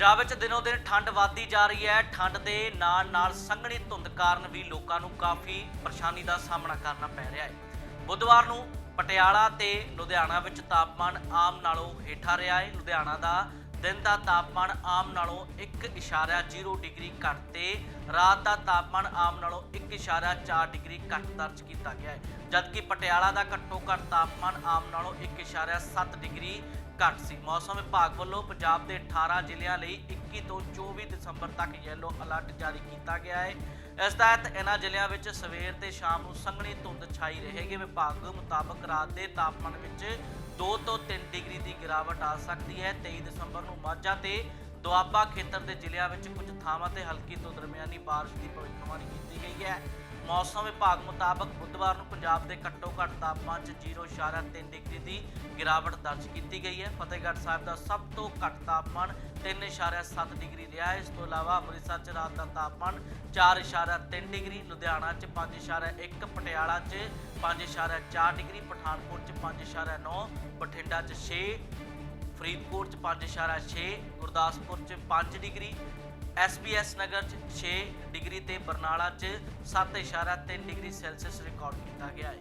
ਪੰਜਾਬ ਵਿੱਚ ਦਿਨੋ ਦਿਨ ਠੰਡ ਵਧਦੀ ਜਾ ਰਹੀ ਹੈ। ਠੰਡ ਦੇ ਨਾਲ ਨਾਲ ਸੰਘਣੀ ਧੁੰਦ ਕਾਰਨ ਵੀ ਲੋਕਾਂ ਨੂੰ ਕਾਫੀ ਪਰੇਸ਼ਾਨੀ ਦਾ ਸਾਹਮਣਾ ਕਰਨਾ ਪੈ ਰਿਹਾ ਹੈ। ਬੁੱਧਵਾਰ ਨੂੰ ਪਟਿਆਲਾ ਤੇ ਲੁਧਿਆਣਾ ਵਿੱਚ ਤਾਪਮਾਨ ਆਮ ਨਾਲੋਂ ਹੇਠਾਂ ਰਿਹਾ ਹੈ। ਲੁਧਿਆਣਾ ਦਾ ਦਿਨ ਦਾ ਤਾਪਮਾਨ ਆਮ ਨਾਲੋਂ 1.0 ਡਿਗਰੀ ਘੱਟ ਤੇ ਰਾਤ ਦਾ ਤਾਪਮਾਨ ਆਮ ਨਾਲੋਂ 1.4 ਡਿਗਰੀ ਘੱਟ ਦਰਜ ਕੀਤਾ ਗਿਆ ਹੈ। ਜਦਕਿ ਪਟਿਆਲਾ ਦਾ ਘੱਟੋ ਘੱਟ ਤਾਪਮਾਨ ਆਮ ਨਾਲੋਂ 1.7 ਡਿਗਰੀ ਘੱਟ ਸੀ। ਮੌਸਮ ਵਿਭਾਗ ਵੱਲੋਂ ਪੰਜਾਬ ਦੇ 18 ਜ਼ਿਲ੍ਹਿਆਂ ਲਈ 21 ਤੋਂ 24 ਦਸੰਬਰ ਤੱਕ ਯੈਲੋ ਅਲਰਟ ਜਾਰੀ ਕੀਤਾ ਗਿਆ ਹੈ। ਇਸ ਤਹਿਤ ਇਹਨਾਂ ਜ਼ਿਲ੍ਹਿਆਂ ਵਿੱਚ ਸਵੇਰ ਤੇ ਸ਼ਾਮ ਨੂੰ ਸੰਘਣੀ ਧੁੰਦ ਛਾਈ ਰਹੇਗੀ। ਵਿਭਾਗ ਮੁਤਾਬਕ ਰਾਤ ਦੇ ਤਾਪਮਾਨ ਵਿੱਚ 2 ਤੋਂ 3 ਗਿਰਾਵਟ ਆ ਸਕਦੀ ਹੈ। 23 ਦਸੰਬਰ ਨੂੰ ਮਾਝਾ ਤੇ ਦੁਆਬਾ ਖੇਤਰ ਦੇ ਜ਼ਿਲ੍ਹਿਆਂ ਵਿੱਚ ਕੁਝ ਥਾਵਾਂ ਤੇ ਹਲਕੀ ਤੋਂ ਦਰਮਿਆਨੀ ਬਾਰਿਸ਼ ਦੀ ਭਵਿੱਖਬਾਣੀ ਮੌਸਮ ਵਿਭਾਗ ਮੁਤਾਬਕ ਬੁੱਧਵਾਰ ਨੂੰ ਪੰਜਾਬ ਦੇ ਘੱਟੋ ਘੱਟ ਤਾਪਮਾਨ 'ਚ 0.3 ਡਿਗਰੀ ਦੀ ਗਿਰਾਵਟ ਦਰਜ ਕੀਤੀ ਗਈ ਹੈ। ਫਤਿਹਗੜ੍ਹ ਸਾਹਿਬ ਦਾ ਸਭ ਤੋਂ ਘੱਟ ਤਾਪਮਾਨ 3.7 ਡਿਗਰੀ ਰਿਹਾ ਇਸ ਤੋਂ ਇਲਾਵਾ ਅੰਮ੍ਰਿਤਸਰ 'ਚ ਰਾਤ ਦਾ ਤਾਪਮਾਨ 4.3 ਡਿਗਰੀ, ਲੁਧਿਆਣਾ 'ਚ 5.1 ਪਟਿਆਲਾ 'ਚ 5.4 ਡਿਗਰੀ, ਪਠਾਨਕੋਟ 'ਚ 5.9 ਬਠਿੰਡਾ 'ਚ 6 ਫਰੀਦਕੋਟ 'ਚ 5.6 ਗੁਰਦਾਸਪੁਰ 'ਚ 5 ਡਿਗਰੀ SBS ਨਗਰ 'ਚ 6 ਡਿਗਰੀ ਤੇ ਬਰਨਾਲਾ 'ਚ 7.3 ਡਿਗਰੀ ਸੈਲਸੀਅਸ ਰਿਕਾਰਡ ਕੀਤਾ ਗਿਆ ਹੈ।